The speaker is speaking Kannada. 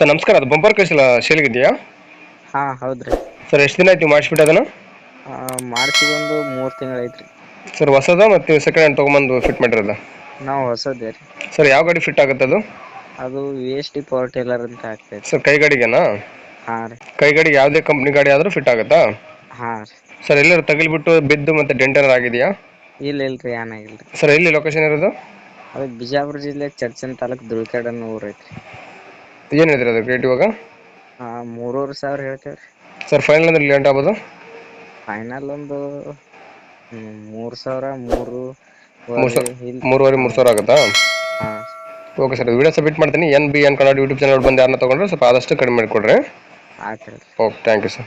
ಸರ್ ನಮಸ್ಕಾರ. ಅದು ಬಂಪರ್ ಕಳಿಸಿಲ್ಲ ಇದೆಯಾ? ಹಾಂ ಹೌದ್ರಿ. ಸರ್ ಎಷ್ಟು ದಿನ ಆಯ್ತು ಮಾಡಿಸ್ಬಿಟ್ಟು ಅದನ್ನು? ಮಾಡಿಸಿದ ಒಂದು ಮೂರು ತಿಂಗಳು ಐತ್ರಿ. ಸರ್ ಹೊಸದ ಮತ್ತು ಸೆಕೆಂಡ್ ಹ್ಯಾಂಡ್ ತೊಗೊಂಬಂದು ಫಿಟ್ ಮಾಡಿರೋದ? ನಾವು ಹೊಸದೇ ರೀ. ಸರ್ ಯಾವ ಗಾಡಿ ಫಿಟ್ ಆಗುತ್ತೆ ಅದು? ಅದು V S T power tiller ಅಂತ ಆಗ್ತೈತಿ. ಸರ್ ಕೈ ಗಾಡಿಗೆನಾ? ಹಾಂ ರೀ. ಕೈ ಗಾಡಿಗೆ ಯಾವುದೇ ಕಂಪ್ನಿ ಗಾಡಿ ಆದರೂ ಫಿಟ್ ಆಗುತ್ತಾ? ಹಾಂ ರೀ. ಸರ್ ಎಲ್ಲರೂ ತಗಲಿಬಿಟ್ಟು ಬಿದ್ದು ಮತ್ತು ಡೆಂಟರ್ ಆಗಿದೆಯಾ? ಇಲ್ಲ ಇಲ್ಲ ರೀ ಏನಾಗಿಲ್ಲ ರೀ. ಸರ್ ಎಲ್ಲಿ ಲೊಕೇಶನ್ ಇರೋದು? ಅದು ಬಿಜಾಪುರ ಜಿಲ್ಲೆ ಚರ್ಚನ್ ತಾಲೂಕು ದುಳ್ಕಾಡ್ ಅನ್ನೋ ಊರು ಐತ್ರಿ. ಏನು ಹೇಳ್ತೀರ ಅದು ರೇಟ್ ಇವಾಗ? ಹಾಂ ಮೂರುವರೆ ಸಾವಿರ ಹೇಳ್ತೇವೆ ಸರ್ ಫೈನಲ್ ಅಂದ್ರೆ ಲೇಟ್ ಆಗ್ಬೋದು? ಫೈನಲ್ ಒಂದು ಹ್ಮ್, ಮೂರು ಸಾವಿರ ಮೂರು ಮೂರು ಸಾವಿರ ಮೂರುವರೆ ಮೂರು ಸಾವಿರ ಆಗುತ್ತಾ? ಹಾಂ. ಓಕೆ ಸರ್ ವಿಡಿಯೋ ಸಬ್ಮಿಟ್ ಮಾಡ್ತೀನಿ. N B N Kannada YouTube channel ಬಂದು ಯಾರನ್ನ ತೊಗೊಂಡ್ರೆ ಸ್ವಲ್ಪ ಆದಷ್ಟು ಕಡಿಮೆ ಮಾಡಿಕೊಡ್ರಿ. ಆಯ್ತು ಓಕೆ ಥ್ಯಾಂಕ್ ಯು ಸರ್